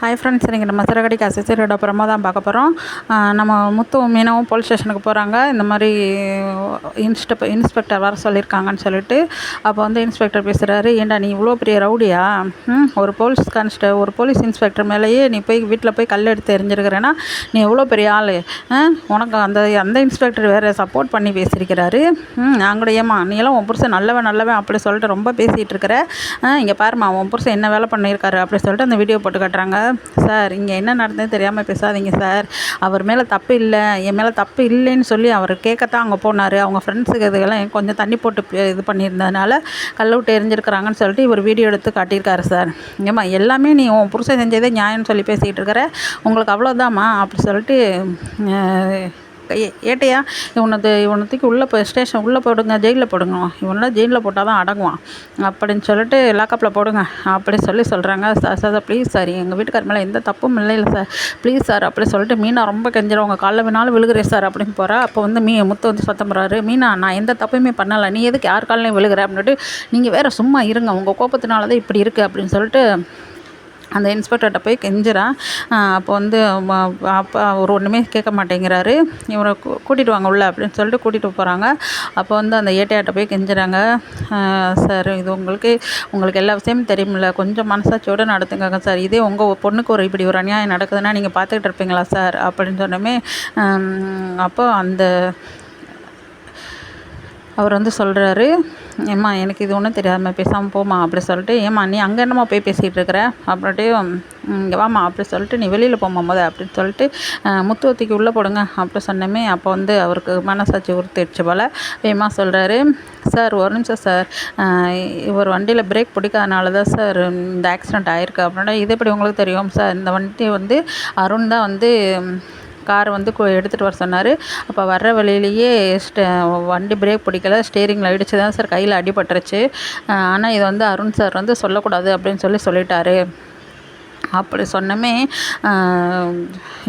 Hi friends இன்றைக்கி நம்ம சிறகடிக்கு அசசிரோட பிரமா தான் பார்க்க போகிறோம் நம்ம முத்து மீனவும் போலீஸ் ஸ்டேஷனுக்கு போகிறாங்க இந்த மாதிரி இன்ஸ்டப் இன்ஸ்பெக்டர் வர சொல்லியிருக்காங்கன்னு சொல்லிட்டு அப்போ வந்து இன்ஸ்பெக்டர் பேசுகிறாரு ஏண்டா நீ இவ்வளோ பெரிய ரவுடியா? ஒரு போலீஸ் கான்ஸ்ட ஒரு போலீஸ் இன்ஸ்பெக்டர் மேலேயே நீ போய் வீட்டில் போய் கல் எடுத்து எரிஞ்சிருக்கிறேன்னா நீ எவ்வளோ பெரிய ஆள்? உனக்கு அந்த அந்த இன்ஸ்பெக்டர் வேறு சப்போர்ட் பண்ணி பேசியிருக்கிறாரு. ம் நீலாம் ஏமா நீ எல்லாம் உன் புருஷன் நல்லவன் நல்லவன் அப்படி சொல்லிட்டு ரொம்ப பேசிகிட்டு இருக்கிற. இங்கே பாருமா உன் புருஷன் என்ன வேலை பண்ணியிருக்காரு அப்படி சொல்லிட்டு அந்த வீடியோ போட்டு காட்டுறாங்க. சார் இங்கே என்ன நடந்ததுன்னு தெரியாமல் பேசாதீங்க சார். அவர் மேலே தப்பு இல்லை. என் மேலே தப்பு இல்லைன்னு சொல்லி அவர் கேட்கத்தான் அங்கே போனார். அவங்க ஃப்ரெண்ட்ஸுக்கு இதுக்கெல்லாம் கொஞ்சம் தண்ணி போட்டு இது பண்ணியிருந்ததுனால கல் விட்டு எரிஞ்சிருக்கிறாங்கன்னு சொல்லிட்டு இவர் வீடியோ எடுத்து காட்டியிருக்காரு சார். ஏம்மா எல்லாமே நீ உன் புருஷன் செஞ்சதே நியாயம்னு சொல்லி பேசிகிட்டு இருக்கிற. உங்களுக்கு அவ்வளோதாம்மா அப்படி சொல்லிட்டு ஏட்டையா? இவனது இவனத்துக்கு உள்ளே போய் ஸ்டேஷன் உள்ளே போடுங்க ஜெயிலில் போடுங்க. இவனெலாம் ஜெயிலில் போட்டால் தான் அடங்குவான். அப்படின்னு சொல்லிட்டு லாக்கப்பில் போடுங்க. அப்படி சொல்லி சொல்கிறாங்க சார் சார் ப்ளீஸ் சார் எங்கள் வீட்டுக்கார மேலே எந்த தப்பும் இல்லை இல்லை சார். ப்ளீஸ் சார் அப்படி சொல்லிட்டு மீனா ரொம்ப கெஞ்சிரும். உங்கள் காலைல வேணாலும் விழுகிறேன் சார் அப்படின்னு போகிறா அப்போ வந்து மீ முத்து வந்து சத்தம் போகிறாரு மீனா நான் எந்த தப்புமே பண்ணலை. நீ எதுக்கு யார் காலையும் விழுகிற அப்படின்ட்டு நீங்கள் வேறு சும்மா இருங்க. உங்கள் கோபத்தினால தான் இப்படி இருக்குது அப்படின்னு சொல்லிட்டு அந்த இன்ஸ்பெக்டர்கிட்ட போய் கெஞ்சுறான் அப்போ வந்து அப்பா அவர் ஒன்றுமே கேட்க மாட்டேங்கிறாரு. இவரை கூட்டிகிட்டு வாங்க உள்ள அப்படின்னு சொல்லிட்டு கூட்டிகிட்டு போகிறாங்க அப்போ வந்து அந்த ஏட்டையாட்ட போய் கெஞ்சுறாங்க. சார் இது உங்களுக்கு உங்களுக்கு எல்லா விஷயமும் தெரியுமில்ல கொஞ்சம் மனசாட்சியோடு நடத்துங்க சார். இதே உங்கள் பொண்ணுக்கு ஒரு இப்படி ஒரு அநியாயம் நடக்குதுன்னா நீங்கள் பார்த்துக்கிட்டு இருப்பீங்களா சார்? அப்படின்னு சொன்னமே அப்போ அந்த அவர் வந்து சொல்கிறாரு ஏம்மா எனக்கு இது ஒன்றும் தெரியாதுமா பேசாமல் போமா அப்படி சொல்லிட்டு ஏம்மா நீ அங்கே என்னம்மா போய் பேசிகிட்டு இருக்கிற? அப்படின்ட்டு இங்கே வாம்மா அப்படி சொல்லிட்டு நீ வெளியில் போமா முத அப்படின்னு சொல்லிட்டு முத்துவத்திக்கு உள்ளே போடுங்க அப்படி சொன்னமே அப்போ வந்து அவருக்கு மனசாட்சி உறுத்திடுச்சு போல். வேமா சொல்கிறாரு சார் ஒரு நிமிஷம் சார் இவர் வண்டியில் பிரேக் பிடிக்காதனால தான் சார் இந்த ஆக்சிடெண்ட் ஆகிருக்கு அப்படின்னா இது எப்படி உங்களுக்கு தெரியும்? சார் இந்த வண்டி வந்து அருண் தான் வந்து காரை வந்து எடுத்துகிட்டு வர சொன்னார். அப்போ வர்ற வழியிலேயே வண்டி பிரேக் பிடிக்கல. ஸ்டேரிங்கில் இடிச்சு தான் சார் கையில் அடிபட்டுருச்சு. ஆனால் இதை வந்து அருண் சார் வந்து சொல்லக்கூடாது அப்படின்னு சொல்லி சொல்லிட்டாரு. அப்படி சொன்னமே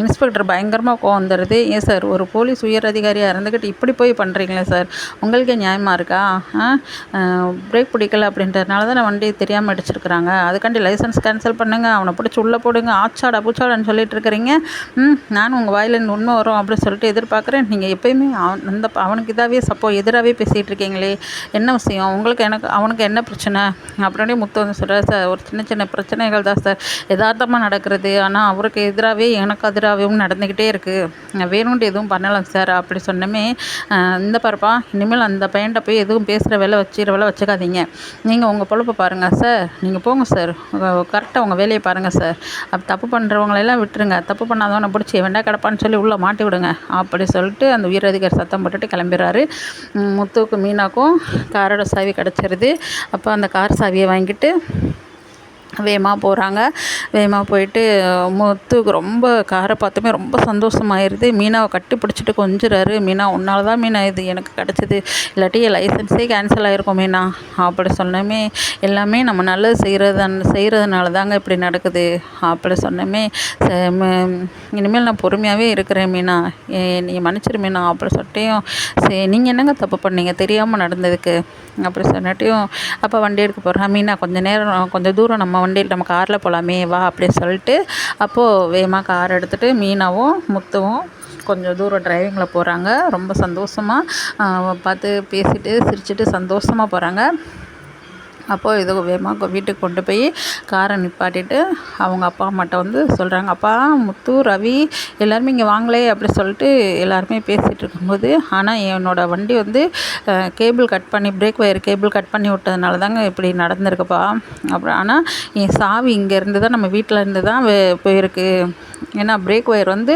இன்ஸ்பெக்டர் பயங்கரமாக கோவம் வந்துடுது. ஏன் சார் ஒரு போலீஸ் உயர் அதிகாரியாக இருந்துக்கிட்டு இப்படி போய் பண்ணுறீங்களே சார்? உங்களுக்கே நியாயமாக இருக்கா? பிரேக் பிடிக்கல அப்படின்றதுனால தான் வண்டி தெரியாமல் அடிச்சிருக்கிறாங்க அதுக்காண்டி லைசன்ஸ் கேன்சல் பண்ணுங்கள் அவனை பிடிச்சி உள்ளே போடுங்க. ஆச்சாடா பூச்சாடான்னு சொல்லிட்டு இருக்கிறீங்க. ம் நானும் உங்கள் வாயில் உண்மை வரும் அப்படின்னு சொல்லிட்டு எதிர்பார்க்குறேன். நீங்கள் எப்பயுமே அவன் அந்த அவனுக்கு இதாகவே சப்போ எதிராகவே பேசிகிட்டு இருக்கீங்களே. என்ன விஷயம்? உங்களுக்கு எனக்கு அவனுக்கு என்ன பிரச்சனை? அப்படின்னே முத்து வந்து சொல்கிறார் சார். ஒரு சின்ன சின்ன பிரச்சனைகள் தான் சார். யதார்த்தமாக நடக்கிறது. ஆனால் அவருக்கு எதிராகவே எனக்கு எதிராகவும் நடந்துக்கிட்டே இருக்குது வேணும்ட்டு எதுவும் பண்ணலாம் சார் அப்படி சொன்னமே இந்த பரப்பா இனிமேல் அந்த பையன்கிட்ட போய் எதுவும் பேசுகிற வேலை வச்சுக்கிற வேலை வச்சுக்காதீங்க. நீங்கள் உங்கள் பொழப்பை பாருங்கள் சார். நீங்கள் போங்க சார். கரெக்டாக உங்கள் வேலையை பாருங்கள் சார். அப்போ தப்பு பண்ணுறவங்களெல்லாம் விட்டுருங்க. தப்பு பண்ணாதவனை பிடிச்சி வேண்டாம் கிடப்பான்னு சொல்லி உள்ளே மாட்டி விடுங்க. அப்படி சொல்லிட்டு அந்த உயரதிகாரி சத்தம் போட்டுட்டு கிளம்பிடுறாரு. முத்துவுக்கும் மீனாக்கும் காரோட சாவி கிடச்சிருது. அப்போ அந்த கார் சாவியை வாங்கிட்டு வேகமாக போகிறாங்க வேகமாக போயிட்டு முத்துக்கு ரொம்ப காரை பார்த்துமே ரொம்ப சந்தோஷமாயிருது. மீனாவை கட்டி பிடிச்சிட்டு கொஞ்சிறாரு. மீனா உன்னால் தான் மீனா இது எனக்கு கிடச்சிது. இல்லாட்டி என் லைசன்ஸே கேன்சல் ஆகிருக்கும் மீனா. அப்படி சொன்னமே எல்லாமே நம்ம நல்லது செய்கிறது செய்கிறதுனால தாங்க இப்படி நடக்குது. அப்படி சொன்னமே இனிமேல் நான் பொறுமையாகவே இருக்கிறேன் மீனா. நீ மன்னிச்சிரு மீனா. அப்படி சொல்லிட்டையும் சரி நீங்கள் என்னங்க தப்பு பண்ணீங்க? தெரியாமல் நடந்ததுக்கு. அப்படி சொன்னாட்டியும் அப்போ வண்டி எடுக்க போகிறேன் மீனா கொஞ்சம் நேரம் கொஞ்சம் தூரம் நம்ம வண்டியில் நம்ம காரில் போகலாமே வா அப்படின்னு சொல்லிட்டு அப்போது வேகமாக கார் எடுத்துகிட்டு மீனாவும் முத்துவும் கொஞ்சம் தூரம் டிரைவிங்கில் போகிறாங்க ரொம்ப சந்தோஷமாக பார்த்து பேசிட்டு சிரிச்சிட்டு சந்தோஷமாக போகிறாங்க அப்போது இது வேகமாக வீட்டுக்கு கொண்டு போய் காரை நிப்பாட்டிட்டு அவங்க அப்பா அம்மாட்ட வந்து சொல்கிறாங்க அப்பா முத்து ரவி எல்லாருமே இங்கே வாங்களே அப்படி சொல்லிட்டு எல்லாருமே பேசிகிட்டு இருக்கும்போது ஆனால் என்னோடய வண்டி வந்து கேபிள் கட் பண்ணி பிரேக் ஒயர் கேபிள் கட் பண்ணி விட்டதுனால தாங்க இப்படி நடந்திருக்குப்பா. அப்புறம் ஆனால் என் சாவி இங்கேருந்து தான் நம்ம வீட்டில் இருந்து தான் போயிருக்கு. ஏன்னா பிரேக் ஒயர் வந்து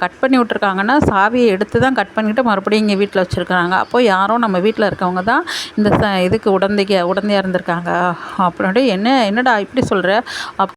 கட் பண்ணி விட்ருக்காங்கன்னா சாவியை எடுத்து தான் கட் பண்ணிவிட்டு மறுபடியும் இங்கே வீட்டில் வச்சுருக்குறாங்க. அப்போது யாரும் நம்ம வீட்டில் இருக்கவங்க தான் இந்த ச இதுக்கு உடந்தைக்கு உடந்தையாக இருந்திருக்காங்க. அப்படின்ட்டு என்ன என்னடா இப்படி சொல்கிற அப்